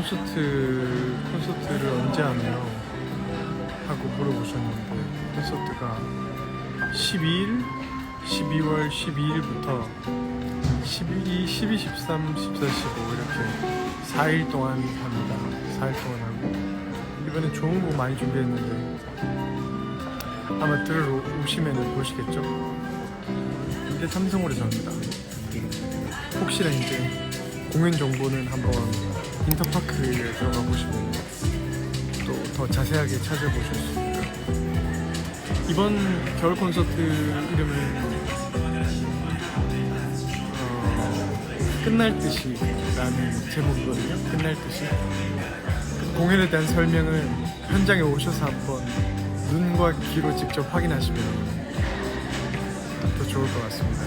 콘서트 콘서트를 언제 하나요? 하고 물어보셨는데 콘서트가 12일 12월 12일부터 12, 12, 13, 14, 15 이렇게 4일 동안 합니다. 4일 동안 하고 이번에 좋은 곡 많이 준비했는데 아마 들으러 오시면 보시겠죠? 이게 삼성으로 접니다. 혹시나 이제 공연 정보는 한번 인터파크에 들어가 보시면 또 더 자세하게 찾아보실 수 있고요. 이번 겨울 콘서트 이름은 어, 끝날 듯이라는 제목이거든요. 끝날 듯이. 그 공연에 대한 설명은 현장에 오셔서 한번 눈과 귀로 직접 확인하시면 더 좋을 것 같습니다.